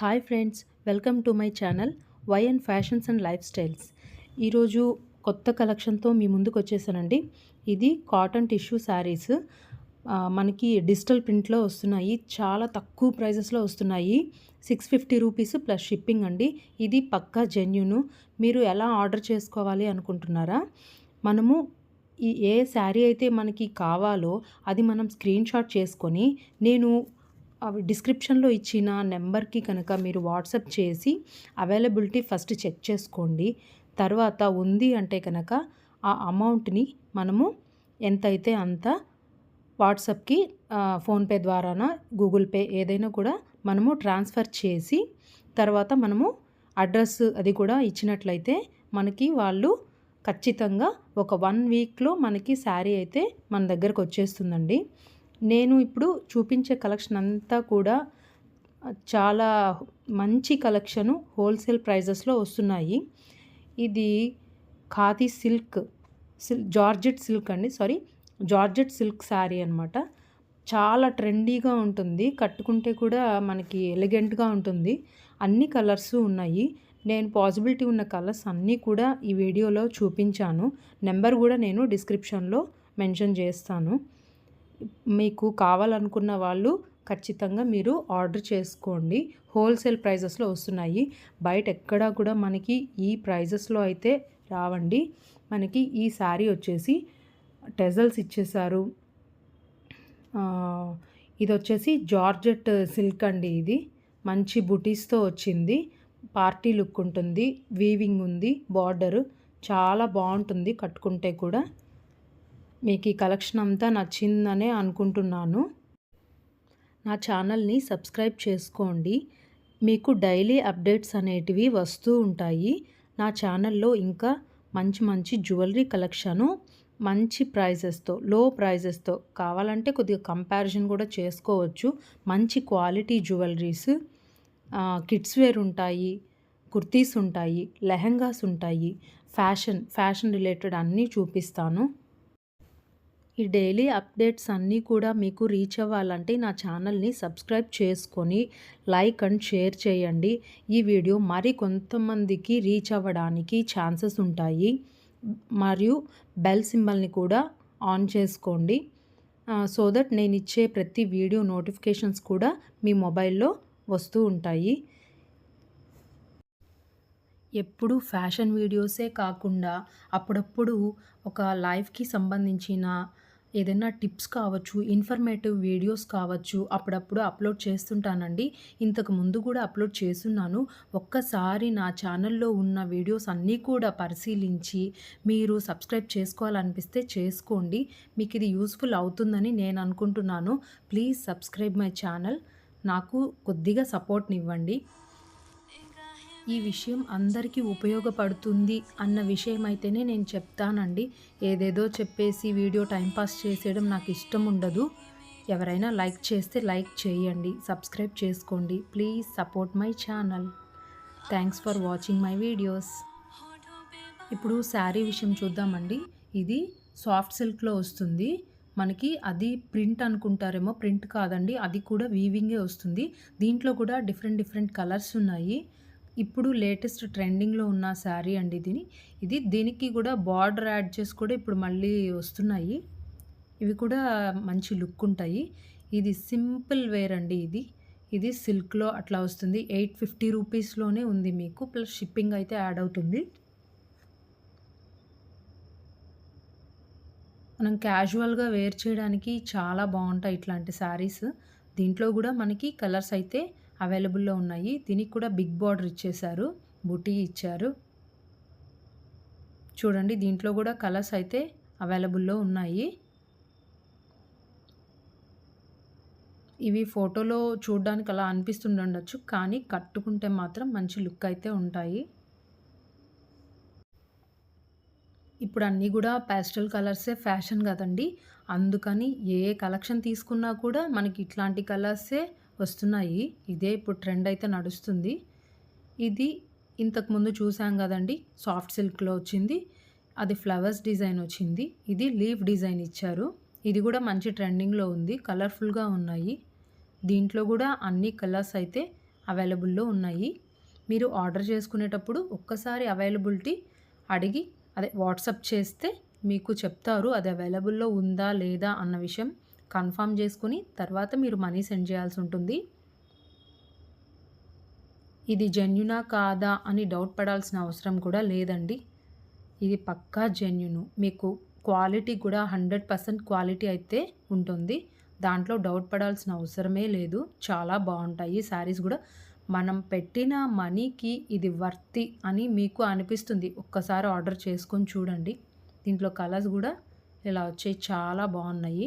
Hi friends welcome to my channel Y and fashions and lifestyles. ఈరోజు కొత్త కలెక్షన్తో మీ ముందుకు వచ్చేసానండి. ఇది కాటన్ టిష్యూ శారీస్. మనకి డిజిటల్ ప్రింట్లో వస్తున్నాయి. చాలా తక్కువ ప్రైజెస్లో వస్తున్నాయి. Six fifty rupees plus shipping అండి. ఇది పక్కా జెన్యును. మీరు ఎలా ఆర్డర్ చేసుకోవాలి అనుకుంటున్నారా? మనము ఈ ఏ శారీ అయితే మనకి కావాలో అది మనం స్క్రీన్ షాట్ చేసుకొని నేను అవి డిస్క్రిప్షన్లో ఇచ్చిన నెంబర్కి కనుక మీరు వాట్సాప్ చేసి అవైలబిలిటీ ఫస్ట్ చెక్ చేసుకోండి. తర్వాత ఉంది అంటే కనుక ఆ అమౌంట్ని మనము ఎంతైతే అంత వాట్సాప్కి ఫోన్పే ద్వారానా గూగుల్ పే ఏదైనా కూడా మనము ట్రాన్స్ఫర్ చేసి తర్వాత మనము అడ్రస్ అది కూడా ఇచ్చినట్లయితే మనకి వాళ్ళు ఖచ్చితంగా ఒక వన్ వీక్లో మనకి శారీ అయితే మన దగ్గరకు వచ్చేస్తుందండి. నేను ఇప్పుడు చూపించే కలెక్షన్ అంతా కూడా చాలా మంచి కలెక్షను హోల్సేల్ ప్రైజెస్లో వస్తున్నాయి. ఇది khadi silk silk georgette silk అండి సారీ జార్జెట్ సిల్క్ శారీ అనమాట చాలా ట్రెండీగా ఉంటుంది కట్టుకుంటే కూడా మనకి ఎలిగెంట్గా ఉంటుంది. అన్ని కలర్స్ ఉన్నాయి. నేను పాసిబిలిటీ ఉన్న కలర్స్ అన్నీ కూడా ఈ వీడియోలో చూపించాను. నెంబర్ కూడా నేను డిస్క్రిప్షన్లో మెన్షన్ చేస్తాను. మీకు కావాలనుకున్న వాళ్ళు ఖచ్చితంగా మీరు ఆర్డర్ చేసుకోండి. హోల్సేల్ ప్రైజెస్లో వస్తున్నాయి. బయట ఎక్కడా కూడా మనకి ఈ ప్రైజెస్లో అయితే రావండి. మనకి ఈ శారీ వచ్చేసి టెజల్స్ ఇచ్చేసారు ఇది వచ్చేసి జార్జెట్ సిల్క్ అండి ఇది. మంచి బుటీస్తో వచ్చింది. పార్టీ లుక్ ఉంటుంది. వీవింగ్ ఉంది. బార్డరు చాలా బాగుంటుంది కట్టుకుంటే కూడా. మీకు ఈ కలెక్షన్ అంతా నచ్చిందనే అనుకుంటున్నాను. నా ఛానల్ని సబ్స్క్రైబ్ చేసుకోండి. మీకు డైలీ అప్డేట్స్ అనేటివి వస్తూ ఉంటాయి. నా ఛానల్లో ఇంకా మంచి మంచి జ్యువెలరీ కలెక్షను మంచి ప్రైజెస్తో లో ప్రైజెస్తో కావాలంటే కొద్దిగా కంపారిజన్ కూడా చేసుకోవచ్చు. మంచి క్వాలిటీ జ్యువెలరీస్ కిడ్స్ వేర్ ఉంటాయి కుర్తీస్ ఉంటాయి లెహంగాస్ ఉంటాయి ఫ్యాషన్ ఫ్యాషన్ రిలేటెడ్ అన్నీ చూపిస్తాను. ఈ డైలీ అప్డేట్స్ అన్నీ కూడా మీకు రీచ్ అవ్వాలంటే నా ఛానల్ని సబ్స్క్రైబ్ చేసుకొని లైక్ అండ్ షేర్ చేయండి. ఈ వీడియో మరి కొంతమందికి రీచ్ అవ్వడానికి ఛాన్సెస్ ఉంటాయి. మరియు బెల్ సింబల్ని కూడా ఆన్ చేసుకోండి. సో దట్ నేను ఇచ్చే ప్రతి వీడియో నోటిఫికేషన్స్ కూడా మీ మొబైల్లో వస్తూ ఉంటాయి. ఎప్పుడు ఫ్యాషన్ వీడియోసే కాకుండా అప్పుడప్పుడు ఒక లైఫ్కి సంబంధించిన ఏదైనా టిప్స్ కావచ్చు ఇన్ఫర్మేటివ్ వీడియోస్ కావచ్చు అప్పుడప్పుడు అప్లోడ్ చేస్తుంటానండి. ఇంతకు ముందు కూడా అప్లోడ్ చేస్తున్నాను. ఒక్కసారి నా ఛానల్లో ఉన్న వీడియోస్ అన్నీ కూడా పరిశీలించి మీరు సబ్స్క్రైబ్ చేసుకోవాలనిపిస్తే చేసుకోండి. మీకు ఇది యూస్ఫుల్ అవుతుందని నేను అనుకుంటున్నాను. Please subscribe my channel. నాకు కొద్దిగా సపోర్ట్ని ఇవ్వండి ఈ విషయం అందరికీ ఉపయోగపడుతుంది అన్న విషయం అయితేనే నేను చెప్తానండి. ఏదేదో చెప్పేసి వీడియో టైంపాస్ చేసేయడం నాకు ఇష్టం ఉండదు. ఎవరైనా లైక్ చేస్తే లైక్ చేయండి. సబ్స్క్రైబ్ చేసుకోండి. Please support my channel. Thanks for watching my videos. ఇప్పుడు శారీ విషయం చూద్దామండి. ఇది సాఫ్ట్ సిల్క్లో వస్తుంది. మనకి అది ప్రింట్ అనుకుంటారేమో ప్రింట్ కాదండి. అది కూడా వీవింగే వస్తుంది. దీంట్లో కూడా డిఫరెంట్ డిఫరెంట్ కలర్స్ ఉన్నాయి. ఇప్పుడు లేటెస్ట్ ట్రెండింగ్లో ఉన్న శారీ అండి ఇది. ఇది దీనికి కూడా బార్డర్ యాడ్ చేసి కూడా ఇప్పుడు మళ్ళీ వస్తున్నాయి. ఇవి కూడా మంచి లుక్ ఉంటాయి. ఇది సింపుల్ వేర్ అండి ఇది. ఇది సిల్క్లో అట్లా వస్తుంది. ఎయిట్ ఫిఫ్టీ రూపీస్లోనే ఉంది మీకు. ప్లస్ షిప్పింగ్ అయితే యాడ్ అవుతుంది. మనం క్యాజువల్గా వేర్ చేయడానికి చాలా బాగుంటాయి ఇట్లాంటి శారీస్. దీంట్లో కూడా మనకి కలర్స్ అయితే అవైలబుల్లో ఉన్నాయి. దీనికి కూడా బిగ్ బార్డర్ ఇచ్చేశారు. బుటీ ఇచ్చారు. చూడండి దీంట్లో కూడా కలర్స్ అయితే అవైలబుల్లో ఉన్నాయి. ఇవి ఫోటోలో చూడడానికి అలా అనిపిస్తుండొచ్చు కానీ కట్టుకుంటే మాత్రం మంచి లుక్ అయితే ఉంటాయి. ఇప్పుడు అన్నీ కూడా ప్యాస్టల్ కలర్సే ఫ్యాషన్ కదండి. అందుకని ఏ కలెక్షన్ తీసుకున్నా కూడా మనకి ఇట్లాంటి కలర్సే వస్తున్నాయి. ఇదే ఇప్పుడు ట్రెండ్ అయితే నడుస్తుంది. ఇది ఇంతకుముందు చూసాం కదండి సాఫ్ట్ సిల్క్లో వచ్చింది. అది ఫ్లవర్స్ డిజైన్ వచ్చింది. ఇది లీఫ్ డిజైన్ ఇచ్చారు. ఇది కూడా మంచి ట్రెండింగ్లో ఉంది. కలర్ఫుల్గా ఉన్నాయి. దీంట్లో కూడా అన్ని కలర్స్ అయితే అవైలబుల్లో ఉన్నాయి. మీరు ఆర్డర్ చేసుకునేటప్పుడు ఒక్కసారి అవైలబిలిటీ అడిగి అదే వాట్సప్ చేస్తే మీకు చెప్తారు అది అవైలబుల్లో ఉందా లేదా అన్న విషయం. కన్ఫర్మ్ చేసుకుని తర్వాత మీరు మనీ సెండ్ చేయాల్సి ఉంటుంది. ఇది జెన్యునా కాదా అని డౌట్ పడాల్సిన అవసరం కూడా లేదండి. ఇది పక్కా జెన్యును. మీకు క్వాలిటీ కూడా హండ్రెడ్ పర్సెంట్ క్వాలిటీ అయితే ఉంటుంది. దాంట్లో డౌట్ పడాల్సిన అవసరమే లేదు. చాలా బాగుంటాయి. శారీస్ కూడా మనం పెట్టిన మనీకి ఇది వర్తి అని మీకు అనిపిస్తుంది. ఒక్కసారి ఆర్డర్ చేసుకొని చూడండి. దీంట్లో కలర్స్ కూడా ఇలా వచ్చాయి. చాలా బాగున్నాయి.